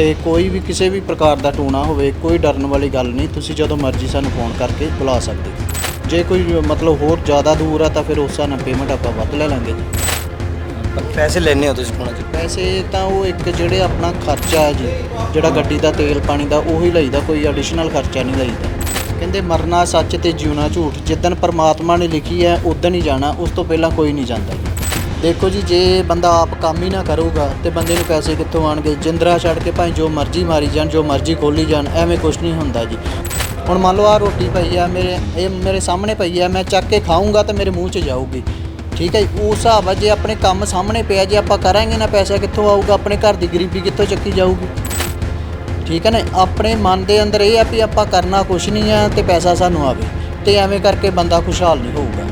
ਤੇ ਕੋਈ ਵੀ ਕਿਸੇ ਵੀ ਪ੍ਰਕਾਰ ਦਾ ਟੂਣਾ ਹੋਵੇ ਕੋਈ ਡਰਨ ਵਾਲੀ ਗੱਲ ਨਹੀਂ ਤੁਸੀਂ ਜਦੋਂ ਮਰਜ਼ੀ ਸਾਨੂੰ ਫੋਨ ਕਰਕੇ ਬੁਲਾ ਸਕਦੇ ਹੋ। ਜੇ ਕੋਈ ਮਤਲਬ ਹੋਰ ਜ਼ਿਆਦਾ ਦੂਰ ਆ ਤਾਂ ਫਿਰ ਉਸ ਹਿਸਾਬ ਨਾਲ ਪੇਮੈਂਟ ਆਪਾਂ ਵੱਧ ਲੈ ਲਾਂਗੇ ਜੀ। ਪੈਸੇ ਲੈਣੇ ਹੋ ਤੁਸੀਂ ਟੂਣਾ ਚ? ਪੈਸੇ ਤਾਂ ਉਹ ਇੱਕ ਜਿਹੜੇ ਆਪਣਾ ਖਰਚਾ ਹੈ ਜੀ ਜਿਹੜਾ ਗੱਡੀ ਦਾ ਤੇਲ ਪਾਣੀ ਦਾ ਉਹੀ ਲਈਦਾ ਕੋਈ ਐਡੀਸ਼ਨਲ ਖਰਚਾ ਨਹੀਂ ਲਈਦਾ। ਕਹਿੰਦੇ ਮਰਨਾ ਸੱਚ ਤੇ ਜਿਉਣਾ ਝੂਠ ਜਿੱਦਨ ਪਰਮਾਤਮਾ ਨੇ ਲਿਖੀ ਹੈ ਉਦਣ ਹੀ ਜਾਣਾ ਉਸ ਤੋਂ ਪਹਿਲਾਂ ਕੋਈ ਨਹੀਂ ਜਾਂਦਾ। ਦੇਖੋ ਜੀ ਜੇ ਬੰਦਾ ਆਪ ਕੰਮ ਹੀ ਨਾ ਕਰੂਗਾ ਤੇ ਬੰਦੇ ਨੂੰ ਪੈਸੇ ਕਿੱਥੋਂ ਆਣਗੇ? ਜਿੰਦਰਾ ਛੱਡ ਕੇ ਭਾਵੇਂ ਜੋ ਮਰਜ਼ੀ ਮਾਰੀ ਜਾਣ ਜੋ ਮਰਜ਼ੀ ਖੋਲੀ ਜਾਣ ਐਵੇਂ ਕੁਝ ਨਹੀਂ ਹੁੰਦਾ ਜੀ। ਹੁਣ ਮੰਨ ਲਓ ਆ ਰੋਟੀ ਪਈ ਆ ਮੇਰੇ ਇਹ ਮੇਰੇ ਸਾਹਮਣੇ ਪਈ ਆ ਮੈਂ ਚੱਕ ਕੇ ਖਾਊਂਗਾ ਤਾਂ ਮੇਰੇ ਮੂੰਹ 'ਚ ਜਾਊਗੀ। ਠੀਕ ਹੈ ਜੀ, ਉਸ ਹਿਸਾਬ ਆ ਜੇ ਆਪਣੇ ਕੰਮ ਸਾਹਮਣੇ ਪਿਆ ਜੇ ਆਪਾਂ ਕਰਾਂਗੇ ਨਾ ਪੈਸਾ ਕਿੱਥੋਂ ਆਊਗਾ? ਆਪਣੇ ਘਰ ਦੀ ਗਰੀਬੀ ਕਿੱਥੋਂ ਚੱਕੀ ਜਾਊਗੀ? ਠੀਕ ਹੈ ਨਾ ਆਪਣੇ ਮਨ ਦੇ ਅੰਦਰ ਇਹ ਆ ਵੀ ਆਪਾਂ ਕਰਨਾ ਕੁਛ ਨਹੀਂ ਆ ਤੇ ਪੈਸਾ ਸਾਨੂੰ ਆਵੇ ਤੇ ਐਵੇਂ ਕਰਕੇ ਬੰਦਾ ਖੁਸ਼ਹਾਲ ਨਹੀਂ ਹੋਊਗਾ।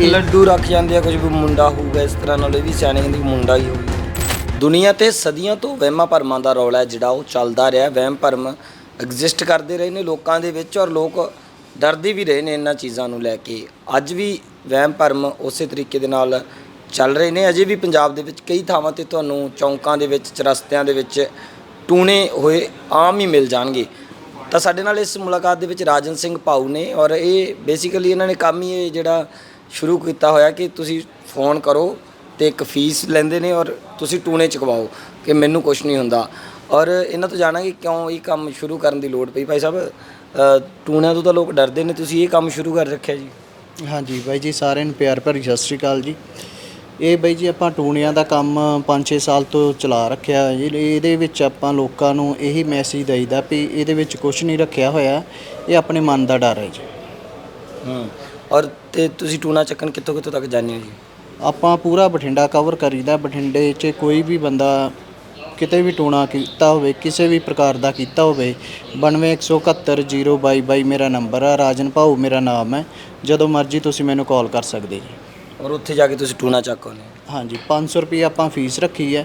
ਲੱਡੂ ਰੱਖ ਜਾਂਦੇ ਆ ਕੁਝ ਵੀ ਮੁੰਡਾ ਹੋਊਗਾ ਇਸ ਤਰ੍ਹਾਂ ਨਾਲ ਇਹ ਵੀ ਸਿਆਣੇ ਕਹਿੰਦੇ ਮੁੰਡਾ ਹੀ ਹੋਊਗਾ। ਦੁਨੀਆ ਤੇ ਸਦੀਆਂ ਤੋਂ ਵਹਿਮਾਂ ਭਰਮਾਂ ਦਾ ਰੌਲਾ ਹੈ ਜਿਹੜਾ ਉਹ ਚੱਲਦਾ ਰਿਹਾ। ਵਹਿਮ ਭਰਮ ਐਗਜ਼ਿਸਟ ਕਰਦੇ ਰਹੇ ਨੇ ਲੋਕਾਂ ਦੇ ਵਿੱਚ ਔਰ ਲੋਕ ਡਰਦੇ ਵੀ ਰਹੇ ਨੇ ਇਹਨਾਂ ਚੀਜ਼ਾਂ ਨੂੰ ਲੈ ਕੇ। ਅੱਜ ਵੀ ਵਹਿਮ ਭਰਮ ਉਸੇ ਤਰੀਕੇ ਦੇ ਨਾਲ ਚੱਲ ਰਹੇ ਨੇ। ਅਜੇ ਵੀ ਪੰਜਾਬ ਦੇ ਵਿੱਚ ਕਈ ਥਾਵਾਂ ਤੇ ਤੁਹਾਨੂੰ ਚੌਂਕਾਂ ਦੇ ਵਿੱਚ ਚਰਸਤਿਆਂ ਦੇ ਵਿੱਚ ਟੂਣੇ ਹੋਏ ਆਮ ਹੀ ਮਿਲ ਜਾਣਗੇ। ਤਾਂ ਸਾਡੇ ਨਾਲ ਇਸ ਮੁਲਾਕਾਤ ਦੇ ਵਿੱਚ ਰਾਜਨ ਸਿੰਘ ਭਾਊ ਨੇ ਔਰ ਇਹ ਬੇਸਿਕਲੀ ਇਹਨਾਂ ਨੇ ਕੰਮ ਹੀ ਇਹ ਜਿਹੜਾ ਸ਼ੁਰੂ ਕੀਤਾ ਹੋਇਆ ਕਿ ਤੁਸੀਂ ਫੋਨ ਕਰੋ ਤੇ ਇੱਕ ਫੀਸ ਲੈਂਦੇ ਨੇ ਔਰ ਤੁਸੀਂ ਟੂਣੇ ਚਕਵਾਓ ਕਿ ਮੈਨੂੰ ਕੁਝ ਨਹੀਂ ਹੁੰਦਾ। ਔਰ ਇਹਨਾਂ ਤੋਂ ਜਾਣਾਂਗੇ ਕਿਉਂ ਇਹ ਕੰਮ ਸ਼ੁਰੂ ਕਰਨ ਦੀ ਲੋੜ ਪਈ ਭਾਈ ਸਾਹਿਬ। ਟੂਣਿਆਂ ਤੋਂ ਤਾਂ ਲੋਕ ਡਰਦੇ ਨੇ ਤੁਸੀਂ ਇਹ ਕੰਮ ਸ਼ੁਰੂ ਕਰ ਰੱਖਿਆ ਜੀ। ਹਾਂਜੀ ਬਾਈ ਜੀ ਸਾਰਿਆਂ ਨੂੰ ਪਿਆਰ ਭਰੀ ਸਤਿ ਸ਼੍ਰੀ ਅਕਾਲ ਜੀ। ਇਹ ਬਾਈ ਜੀ ਆਪਾਂ ਟੂਣਿਆਂ ਦਾ ਕੰਮ 5-6 ਸਾਲ ਤੋਂ ਚਲਾ ਰੱਖਿਆ ਹੈ ਜੀ। ਇਹਦੇ ਵਿੱਚ ਆਪਾਂ ਲੋਕਾਂ ਨੂੰ ਇਹੀ ਮੈਸੇਜ ਦਈਦਾ ਵੀ ਇਹਦੇ ਵਿੱਚ ਕੁਝ ਨਹੀਂ ਰੱਖਿਆ ਹੋਇਆ। ਇਹ ਆਪਣੇ ਮਨ ਦਾ ਡਰ ਹੈ ਜੀ। ਹੂੰ। ਔਰ ਤੇ ਤੁਸੀਂ ਟੂਣਾ ਚੱਕਣ ਕਿੱਥੋਂ ਕਿੱਥੋਂ ਤੱਕ ਜਾਂਦੇ ਹੋ ਜੀ? ਆਪਾਂ ਪੂਰਾ ਬਠਿੰਡਾ ਕਵਰ ਕਰੀਦਾ ਬਠਿੰਡੇ 'ਚ ਕੋਈ ਵੀ ਬੰਦਾ ਕਿਤੇ ਵੀ ਟੂਣਾ ਕੀਤਾ ਹੋਵੇ ਕਿਸੇ ਵੀ ਪ੍ਰਕਾਰ ਦਾ ਕੀਤਾ ਹੋਵੇ 9217702222 ਮੇਰਾ ਨੰਬਰ ਆ ਰਾਜਨ ਭਾਊ ਮੇਰਾ ਨਾਮ ਹੈ ਜਦੋਂ ਮਰਜ਼ੀ ਤੁਸੀਂ ਮੈਨੂੰ ਕਾਲ ਕਰ ਸਕਦੇ ਜੀ। ਔਰ ਉੱਥੇ ਜਾ ਕੇ ਤੁਸੀਂ ਟੂਣਾ ਚੱਕ ਆਉਂਦੇ ਹੋ? ਹਾਂਜੀ 500 ਰੁਪਏ ਆਪਾਂ ਫੀਸ ਰੱਖੀ ਹੈ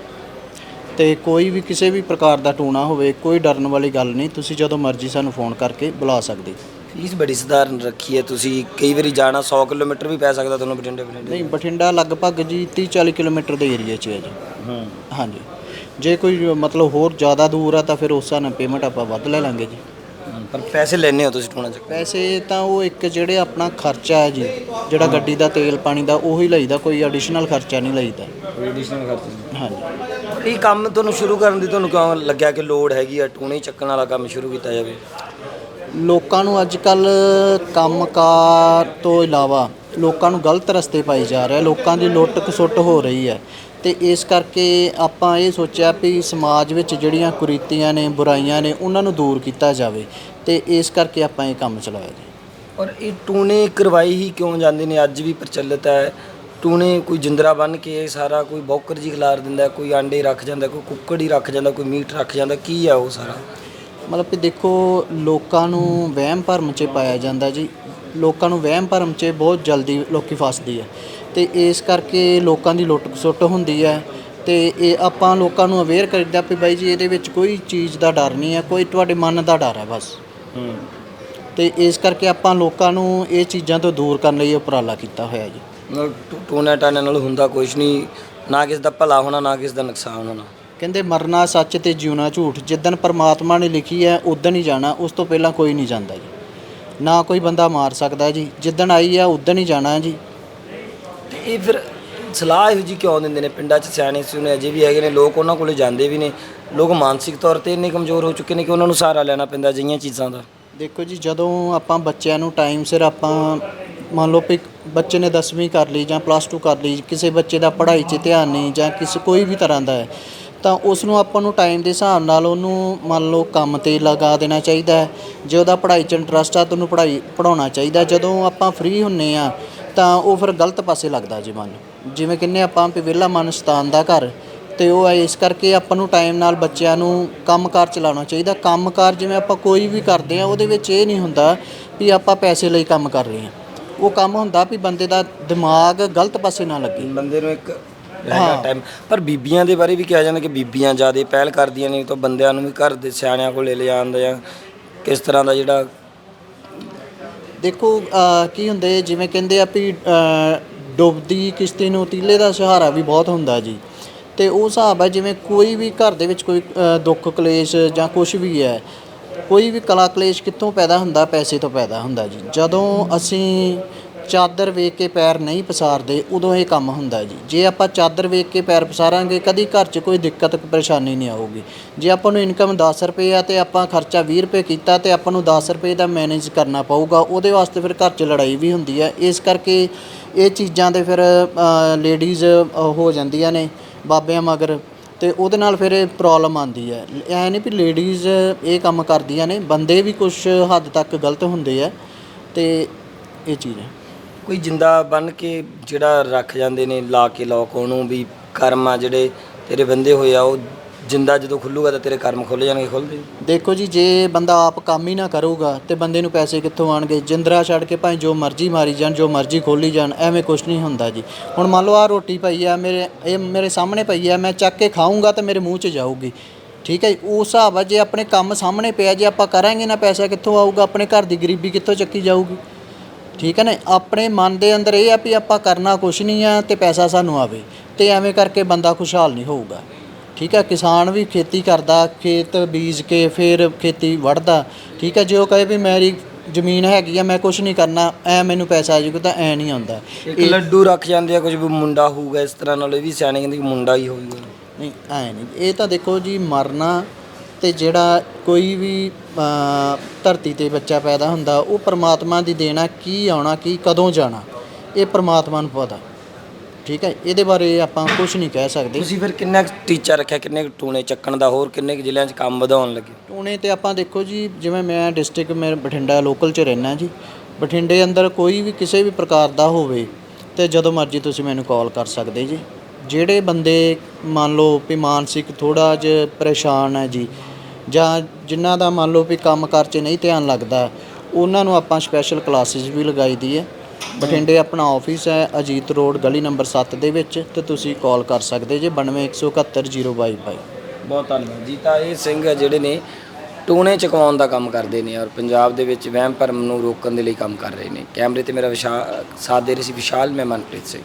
ਤੇ ਕੋਈ ਵੀ ਕਿਸੇ ਵੀ ਪ੍ਰਕਾਰ ਦਾ ਟੂਣਾ ਹੋਵੇ ਕੋਈ ਡਰਨ ਵਾਲੀ ਗੱਲ ਨਹੀਂ ਤੁਸੀਂ ਜਦੋਂ ਮਰਜ਼ੀ ਸਾਨੂੰ ਫੋਨ ਕਰਕੇ ਬੁਲਾ ਸਕਦੇ ਜੀ। ਫੀਸ ਬੜੀ ਸਧਾਰਨ ਰੱਖੀ ਹੈ। ਤੁਸੀਂ ਕਈ ਵਾਰੀ ਜਾਣਾ 100 ਕਿਲੋਮੀਟਰ ਵੀ ਪੈ ਸਕਦਾ ਤੁਹਾਨੂੰ ਬਠਿੰਡੇ ਬਠਿੰਡੇ ਨਹੀਂ ਬਠਿੰਡਾ ਲਗਭਗ ਜੀ 30 40 ਕਿਲੋਮੀਟਰ ਦੇ ਏਰੀਆ 'ਚ ਹੈ ਜੀ। ਹੂੰ। ਹਾਂਜੀ। ਜੇ ਕੋਈ ਮਤਲਬ ਹੋਰ ਜ਼ਿਆਦਾ ਦੂਰ ਆ ਤਾਂ ਫਿਰ ਉਸ ਹਿਸਾਬ ਨਾਲ ਪੇਮੈਂਟ ਆਪਾਂ ਵੱਧ ਲੈ ਲਾਂਗੇ ਜੀ। ਪਰ ਪੈਸੇ ਲੈਣੇ ਹੋ ਤੁਸੀਂ ਟੂਣਾ ਚੱਕ ਪੈਸੇ ਤਾਂ ਉਹ ਇੱਕ ਜਿਹੜੇ ਆਪਣਾ ਖਰਚਾ ਹੈ ਜੀ ਜਿਹੜਾ ਗੱਡੀ ਦਾ ਤੇਲ ਪਾਣੀ ਦਾ ਉਹੀ ਲਈਦਾ ਕੋਈ ਐਡੀਸ਼ਨਲ ਖਰਚਾ ਨਹੀਂ ਲਈਦਾ। ਕੋਈ ਐਡੀਸ਼ਨਲ ਖਰਚ ਹਾਂਜੀ। ਇਹ ਕੰਮ ਤੁਹਾਨੂੰ ਸ਼ੁਰੂ ਕਰਨ ਦੀ ਤੁਹਾਨੂੰ ਕਿਉਂ ਲੱਗਿਆ ਕਿ ਲੋੜ ਹੈਗੀ ਆ? ਟੂਣੇ ਚੱਕਣ ਵਾਲਾ ਕੰਮ ਸ਼ੁਰੂ ਕੀਤਾ ਜਾਵੇ। ਲੋਕਾਂ ਨੂੰ ਅੱਜ ਕੱਲ ਕੰਮਕਾਰ ਤੋਂ ਇਲਾਵਾ ਲੋਕਾਂ ਨੂੰ ਗਲਤ ਰਸਤੇ ਪਾਈ ਜਾ ਰਿਹਾ, ਲੋਕਾਂ ਦੀ ਲੁੱਟ ਖਸੁੱਟ ਹੋ ਰਹੀ ਹੈ। ਤੇ ਇਸ ਕਰਕੇ ਆਪਾਂ ਇਹ ਸੋਚਿਆ ਵੀ ਸਮਾਜ ਵਿੱਚ ਜਿਹੜੀਆਂ ਕੁਰੀਤੀਆਂ ਨੇ, ਬੁਰਾਈਆਂ ਨੇ, ਉਹਨਾਂ ਨੂੰ ਦੂਰ ਕੀਤਾ ਜਾਵੇ ਤੇ ਇਸ ਕਰਕੇ ਆਪਾਂ ਇਹ ਕੰਮ ਚਲਾਇਆ ਜੀ। ਔਰ ਇਹ ਟੂਣੇ ਕਰਵਾਈ ਹੀ ਕਿਉਂ ਜਾਂਦੇ ਨੇ? ਅੱਜ ਵੀ ਪ੍ਰਚਲਿਤ ਹੈ। ਟੂਣੇ ਕੋਈ ਜਿੰਦਰਾ ਬੰਨ ਕੇ ਸਾਰਾ ਕੋਈ ਬੌਕਰ ਜੀ ਖਿਲਾਰ ਦਿੰਦਾ, ਕੋਈ ਆਂਡੇ ਰੱਖ ਜਾਂਦਾ, ਕੋਈ ਕੁੱਕੜ ਹੀ ਰੱਖ ਜਾਂਦਾ, ਕੋਈ ਮੀਟ ਰੱਖ ਜਾਂਦਾ, ਕੀ ਆ ਉਹ ਸਾਰਾ? ਮਤਲਬ ਕਿ ਦੇਖੋ ਲੋਕਾਂ ਨੂੰ ਵਹਿਮ ਭਰਮ 'ਚ ਪਾਇਆ ਜਾਂਦਾ ਜੀ। ਲੋਕਾਂ ਨੂੰ ਵਹਿਮ ਭਰਮ 'ਚ ਬਹੁਤ ਜਲਦੀ ਲੋਕੀ ਫਸਦੀ ਹੈ। ਤੇ ਇਸ ਕਰਕੇ ਲੋਕਾਂ ਦੀ ਲੁੱਟ ਖਸੁੱਟ ਹੁੰਦੀ ਹੈ। ਤੇ ਇਹ ਆਪਾਂ ਲੋਕਾਂ ਨੂੰ ਅਵੇਅਰ ਕਰੀਦਾ ਵੀ ਬਾਈ ਜੀ ਇਹਦੇ ਵਿੱਚ ਕੋਈ ਚੀਜ਼ ਦਾ ਡਰ ਨਹੀਂ ਹੈ ਕੋਈ ਤੁਹਾਡੇ ਮਨ ਦਾ ਡਰ ਹੈ ਬਸ। ਹੂੰ। ਤੇ ਇਸ ਕਰਕੇ ਆਪਾਂ ਲੋਕਾਂ ਨੂੰ ਇਹ ਚੀਜ਼ਾਂ ਤੋਂ ਦੂਰ ਕਰਨ ਲਈ ਉਪਰਾਲਾ ਕੀਤਾ ਹੋਇਆ ਜੀ। ਟੂਣਾ ਟਾਣੇ ਨਾਲ ਹੁੰਦਾ ਕੁਝ ਨਹੀਂ ਨਾ ਕਿਸ ਦਾ ਭਲਾ ਹੋਣਾ ਨਾ ਕਿਸ ਦਾ ਨੁਕਸਾਨ ਹੋਣਾ। ਕਹਿੰਦੇ ਮਰਨਾ ਸੱਚ ਤੇ ਜਿਉਣਾ ਝੂਠ ਜਿੱਦਨ ਪਰਮਾਤਮਾ ਨੇ ਲਿਖੀ ਹੈ ਉਦਣ ਹੀ ਜਾਣਾ ਉਸ ਤੋਂ ਪਹਿਲਾਂ ਕੋਈ ਨਹੀਂ ਜਾਂਦਾ ਜੀ। ਨਾ ਕੋਈ ਬੰਦਾ ਮਾਰ ਸਕਦਾ ਜੀ ਜਿੱਦਣ ਆਈ ਆ ਉਦਣ ਹੀ ਜਾਣਾ ਜੀ। ਤੇ ਇਹ ਫਿਰ ਸਲਾਹ ਇਹੋ ਜੀ ਕਿਉਂ ਦਿੰਦੇ ਨੇ? ਪਿੰਡਾਂ 'ਚ ਸਿਆਣੇ ਸਿਉਣੇ ਅਜੇ ਵੀ ਹੈਗੇ ਨੇ ਲੋਕ ਉਹਨਾਂ ਕੋਲੇ ਜਾਂਦੇ ਵੀ ਨੇ। ਲੋਕ ਮਾਨਸਿਕ ਤੌਰ ਤੇ ਇੰਨੇ ਕਮਜ਼ੋਰ ਹੋ ਚੁੱਕੇ ਨੇ ਕਿ ਉਹਨਾਂ ਨੂੰ ਸਹਾਰਾ ਲੈਣਾ ਪੈਂਦਾ ਅਜਿਹੀਆਂ ਚੀਜ਼ਾਂ ਦਾ। ਦੇਖੋ ਜੀ ਜਦੋਂ ਆਪਾਂ ਬੱਚਿਆਂ ਨੂੰ ਟਾਈਮ ਸਿਰ ਆਪਾਂ ਮੰਨ ਲਓ ਵੀ ਬੱਚੇ ਨੇ 10ਵੀਂ ਕਰ ਲਈ ਜਾਂ ਪਲੱਸ 2 ਕਰ ਲਈ ਕਿਸੇ ਬੱਚੇ ਦਾ ਪੜ੍ਹਾਈ 'ਚ ਧਿਆਨ ਨਹੀਂ ਜਾਂ ਕਿਸੇ ਕੋਈ ਵੀ ਤਰ੍ਹਾਂ ਦਾ ਹੈ ਤਾਂ ਉਸ ਨੂੰ ਆਪਾਂ ਨੂੰ ਟਾਈਮ ਦੇ ਹਿਸਾਬ ਨਾਲ ਉਹਨੂੰ ਮੰਨ ਲਓ ਕੰਮ ਤੇ ਲਗਾ ਦੇਣਾ ਚਾਹੀਦਾ ਹੈ, ਜੇ ਉਹਦਾ ਪੜ੍ਹਾਈ 'ਚ ਇੰਟਰਸਟ ਆ ਤਾਂ ਉਹਨੂੰ ਪੜ੍ਹਾਈ, ਪੜ੍ਹਾਉਣਾ ਚਾਹੀਦਾ ਜਦੋਂ ਆਪਾਂ ਫਰੀ ਹੁੰਦੇ ਹਾਂ ਤਾਂ ਉਹ ਫਿਰ ਗਲਤ ਪਾਸੇ ਲੱਗਦਾ ਜੀ ਮਨ। ਜਿਵੇਂ ਕਹਿੰਦੇ ਆਪਾਂ ਵੀ ਵਿਹਲਾ ਮਨ ਸ਼ੈਤਾਨ ਦਾ ਘਰ ਅਤੇ ਉਹ ਹੈ ਇਸ ਕਰਕੇ ਆਪਾਂ ਨੂੰ ਟਾਈਮ ਨਾਲ ਬੱਚਿਆਂ ਨੂੰ ਕੰਮਕਾਰ ਚਲਾਉਣਾ ਚਾਹੀਦਾ। ਕੰਮਕਾਰ ਜਿਵੇਂ ਆਪਾਂ ਕੋਈ ਵੀ ਕਰਦੇ ਹਾਂ ਉਹਦੇ ਵਿੱਚ ਇਹ ਨਹੀਂ ਹੁੰਦਾ ਵੀ ਆਪਾਂ ਪੈਸੇ ਲਈ ਕੰਮ ਕਰ ਰਹੇ ਹਾਂ ਉਹ ਕੰਮ ਹੁੰਦਾ ਵੀ ਬੰਦੇ ਦਾ ਦਿਮਾਗ ਗਲਤ ਪਾਸੇ ਨਾ ਲੱਗੇ। ਬੰਦੇ ਨੂੰ ਇੱਕ ਹੈਗਾ ਟਾਈਮ ਪਰ ਬੀਬੀਆਂ ਦੇ ਬਾਰੇ ਵੀ ਕਿਹਾ ਜਾਂਦਾ ਕਿ ਬੀਬੀਆਂ ਜ਼ਿਆਦਾ ਪਹਿਲ ਕਰਦੀਆਂ ਨੇ ਤਾਂ ਬੰਦਿਆਂ ਨੂੰ ਵੀ ਘਰ ਦੇ ਸਿਆਣਿਆਂ ਕੋਲੇ ਲੈ ਜਾਂਦੇ ਆ ਕਿਸ ਤਰ੍ਹਾਂ ਦਾ ਜਿਹੜਾ ਦੇਖੋ ਅਹ ਕੀ ਹੁੰਦੇ ਜਿਵੇਂ ਕਹਿੰਦੇ ਆ ਵੀ ਅਹ ਡੁੱਬਦੀ ਕਿਸ਼ਤੀ ਨੂੰ ਤੀਲੇ ਦਾ ਸਹਾਰਾ ਵੀ ਬਹੁਤ ਹੁੰਦਾ ਜੀ। ਤੇ ਉਹ ਹਿਸਾਬ ਹੈ ਜਿਵੇਂ ਕੋਈ ਵੀ ਘਰ ਦੇ ਵਿੱਚ ਕੋਈ ਦੁੱਖ ਕਲੇਸ਼ ਜਾਂ ਕੁਝ ਵੀ ਹੈ ਕੋਈ ਵੀ ਕਲਾ ਕਲੇਸ਼ ਕਿੱਥੋਂ ਪੈਦਾ ਹੁੰਦਾ? ਪੈਸੇ ਤੋਂ ਪੈਦਾ ਹੁੰਦਾ ਜੀ। ਜਦੋਂ ਅਸੀਂ ਚਾਦਰ ਵੇਖ ਕੇ ਪੈਰ ਨਹੀਂ ਪਸਾਰਦੇ, ਉਦੋਂ ਇਹ ਕੰਮ ਹੁੰਦਾ ਜੀ। ਜੇ ਆਪਾਂ ਚਾਦਰ ਵੇਖ ਕੇ ਪੈਰ ਪਸਾਰਾਂਗੇ, ਕਦੀ ਘਰ 'ਚ ਕੋਈ ਦਿੱਕਤ, ਪਰੇਸ਼ਾਨੀ ਨਹੀਂ ਆਊਗੀ। ਜੇ ਆਪਾਂ ਨੂੰ ਇਨਕਮ 10 ਰੁਪਏ ਆ ਤੇ ਆਪਾਂ ਖਰਚਾ 20 ਰੁਪਏ ਕੀਤਾ ਤੇ ਆਪਾਂ ਨੂੰ 10 ਰੁਪਏ ਦਾ ਮੈਨੇਜ ਕਰਨਾ ਪਊਗਾ, ਉਹਦੇ ਵਾਸਤੇ ਫਿਰ ਘਰ 'ਚ ਲੜਾਈ ਵੀ ਹੁੰਦੀ ਹੈ। ਇਸ ਕਰਕੇ ਇਹ ਚੀਜ਼ਾਂ ਦੇ ਫਿਰ ਲੇਡੀਜ਼ ਹੋ ਜਾਂਦੀਆਂ ਨੇ, ਬਾਬਿਆਂ ਮਗਰ। ਤੇ ਉਹਦੇ ਨਾਲ ਫਿਰ ਇਹ ਪ੍ਰੋਬਲਮ ਆਉਂਦੀ ਹੈ। ਐ ਨਹੀਂ ਵੀ ਲੇਡੀਜ਼ ਇਹ ਕੰਮ ਕਰਦੀਆਂ ਨੇ, ਬੰਦੇ ਵੀ ਕੁਝ ਹੱਦ ਤੱਕ ਗਲਤ ਹੁੰਦੇ ਆ। ਤੇ ਇਹ ਚੀਜ਼ ਹੈ। ਕੋਈ ਜਿੰਦਾ ਬਨ ਕੇ ਜਿਹੜਾ ਰੱਖ ਜਾਂਦੇ ਨੇ, ਲਾ ਕੇ ਲੋਕ ਉਹਨੂੰ ਵੀ ਕਰਮ ਆ ਜਿਹੜੇ ਤੇਰੇ ਬੰਦੇ ਹੋਏ ਆ, ਉਹ ਜਿੰਦਾ ਜਦੋਂ ਖੁੱਲੂਗਾ ਤਾਂ ਤੇਰੇ ਕਰਮ ਖੁੱਲ ਜਾਣਗੇ ਖੁੱਲਦੇ ਦੇਖੋ ਜੀ, ਜੇ ਬੰਦਾ ਆਪ ਕੰਮ ਹੀ ਨਾ ਕਰੂਗਾ ਤੇ ਬੰਦੇ ਨੂੰ ਪੈਸੇ ਕਿੱਥੋਂ ਆਣਗੇ? ਜਿੰਦਰਾ ਛੱਡ ਕੇ ਭਾਵੇਂ ਜੋ ਮਰਜ਼ੀ ਮਾਰੀ ਜਾਣ, ਜੋ ਮਰਜ਼ੀ ਖੋਲੀ ਜਾਣ, ਐਵੇਂ ਕੁਝ ਨਹੀਂ ਹੁੰਦਾ ਜੀ। ਹੁਣ ਮੰਨ ਲਓ ਆ ਰੋਟੀ ਪਈ ਆ, ਮੇਰੇ, ਇਹ ਮੇਰੇ ਸਾਹਮਣੇ ਪਈ ਆ, ਮੈਂ ਚੱਕ ਕੇ ਖਾਊਂਗਾ ਤਾਂ ਮੇਰੇ ਮੂੰਹ 'ਚ ਜਾਊਗੀ। ਠੀਕ ਹੈ ਜੀ? ਉਸ ਹਿਸਾਬ ਆ ਜੇ ਆਪਣੇ ਕੰਮ ਸਾਹਮਣੇ ਪਿਆ, ਜੇ ਆਪਾਂ ਕਰਾਂਗੇ ਨਾ, ਪੈਸਾ ਕਿੱਥੋਂ ਆਊਗਾ? ਆਪਣੇ ਘਰ ਦੀ ਗਰੀਬੀ ਕਿੱਥੋਂ ਚੱਕੀ ਜਾਊਗੀ? ਠੀਕ ਹੈ ਨਾ? ਆਪਣੇ ਮਨ ਦੇ ਅੰਦਰ ਇਹ ਆ ਵੀ ਆਪਾਂ ਕਰਨਾ ਕੁਛ ਨਹੀਂ ਆ ਤੇ ਪੈਸਾ ਸਾਨੂੰ ਆਵੇ ਤੇ ਐਵੇਂ ਕਰਕੇ ਬੰਦਾ ਖੁਸ਼ਹਾਲ ਨਹੀਂ ਹੋਊਗਾ। ਠੀਕ ਹੈ? ਕਿਸਾਨ ਵੀ ਖੇਤੀ ਕਰਦਾ ਖੇਤ ਬੀਜ ਕੇ ਫਿਰ ਖੇਤੀ ਵੜਦਾ ਠੀਕ ਹੈ? ਜੇ ਉਹ ਕਹੇ ਵੀ ਮੇਰੀ ਜ਼ਮੀਨ ਹੈਗੀ ਆ ਮੈਂ ਕੁਛ ਨਹੀਂ ਕਰਨਾ ਐ ਮੈਨੂੰ ਪੈਸਾ ਆ ਜਾਊਗਾ ਤਾਂ ਐ ਨਹੀਂ ਆਉਂਦਾ। ਇੱਕ ਲੱਡੂ ਰੱਖ ਜਾਂਦੇ ਆ ਕੁਝ ਵੀ ਮੁੰਡਾ ਹੋਊਗਾ ਇਸ ਤਰ੍ਹਾਂ ਨਾਲ ਇਹ ਵੀ ਸਿਆਣੇ ਕਹਿੰਦੇ ਕਿ ਮੁੰਡਾ ਹੀ ਹੋਊਗਾ। ਨਹੀਂ ਐ ਨਹੀਂ। ਇਹ ਤਾਂ ਦੇਖੋ ਜੀ ਮਰਨਾ ਤੇ ਜਿਹੜਾ ਕੋਈ ਵੀ ਧਰਤੀ ਤੇ ਬੱਚਾ ਪੈਦਾ ਹੁੰਦਾ ਉਹ ਪ੍ਰਮਾਤਮਾ ਦੀ ਦੇਣਾ ਕੀ ਆਉਣਾ ਕੀ ਕਦੋਂ ਜਾਣਾ ਇਹ ਪ੍ਰਮਾਤਮਾ ਨੂੰ ਪਤਾ। ਠੀਕ ਹੈ ਇਹਦੇ ਬਾਰੇ ਆਪਾਂ ਕੁਝ ਨਹੀਂ ਕਹਿ ਸਕਦੇ। ਤੁਸੀਂ ਫਿਰ ਕਿੰਨਾ ਟੀਚਰ ਰੱਖਿਆ ਕਿੰਨੇ ਟੂਣੇ ਚੱਕਣ ਦਾ ਹੋਰ ਕਿੰਨੇ ਕੁ ਜ਼ਿਲ੍ਹਿਆਂ 'ਚ ਕੰਮ ਵਧਾਉਣ ਲੱਗੇ? ਟੂਣੇ ਤੇ ਆਪਾਂ ਦੇਖੋ ਜੀ ਜਿਵੇਂ ਮੈਂ ਡਿਸਟ੍ਰਿਕਟ ਮੈਂ ਬਠਿੰਡਾ ਲੋਕਲ 'ਚ ਰਹਿਣਾ ਜੀ ਬਠਿੰਡੇ ਅੰਦਰ ਕੋਈ ਵੀ ਕਿਸੇ ਵੀ ਪ੍ਰਕਾਰ ਦਾ ਹੋਵੇ ਤੇ ਜਦੋਂ ਮਰਜ਼ੀ ਤੁਸੀਂ ਮੈਨੂੰ ਕਾਲ ਕਰ ਸਕਦੇ ਜੀ। ਜਿਹੜੇ ਬੰਦੇ ਮੰਨ ਲਓ ਵੀ ਮਾਨਸਿਕ ਥੋੜਾ ਜਿਹਾ ਪਰੇਸ਼ਾਨ ਹੈ ਜੀ ਜਾਂ ਜਿਨ੍ਹਾਂ ਦਾ ਮੰਨ ਲਓ ਵੀ ਕੰਮ ਕਾਰ 'ਚ ਨਹੀਂ ਧਿਆਨ ਲੱਗਦਾ, ਉਹਨਾਂ ਨੂੰ ਆਪਾਂ ਸਪੈਸ਼ਲ ਕਲਾਸਿਸ ਵੀ ਲਗਾਈ ਦੀ ਹੈ। ਬਠਿੰਡੇ ਆਪਣਾ ਆਫਿਸ ਹੈ, ਅਜੀਤ ਰੋਡ, ਗਲੀ ਨੰਬਰ 7 ਦੇ ਵਿੱਚ, ਤੇ ਤੁਸੀਂ ਕਾਲ ਕਰ ਸਕਦੇ ਜੇ 9217102222 ਬਹੁਤ ਧੰਨਵਾਦ ਜੀ। ਤਾਂ ਇਹ ਸਿੰਘ ਆ ਜਿਹੜੇ ਨੇ, ਟੂਣੇ ਚਕਵਾਉਣ ਦਾ ਕੰਮ ਕਰਦੇ ਨੇ ਔਰ ਪੰਜਾਬ ਦੇ ਵਿੱਚ ਵਹਿਮ ਭਰਮ ਨੂੰ ਰੋਕਣ ਦੇ ਲਈ ਕੰਮ ਕਰ ਰਹੇ ਨੇ। ਕੈਮਰੇ ਤੇ ਮੇਰਾ ਵਿਸ਼ਾਲ ਸਾਥ ਦੇ ਰਹੀ ਸੀ ਵਿਸ਼ਾਲ, ਮੈਂ ਮਨਪ੍ਰੀਤ ਸਿੰਘ।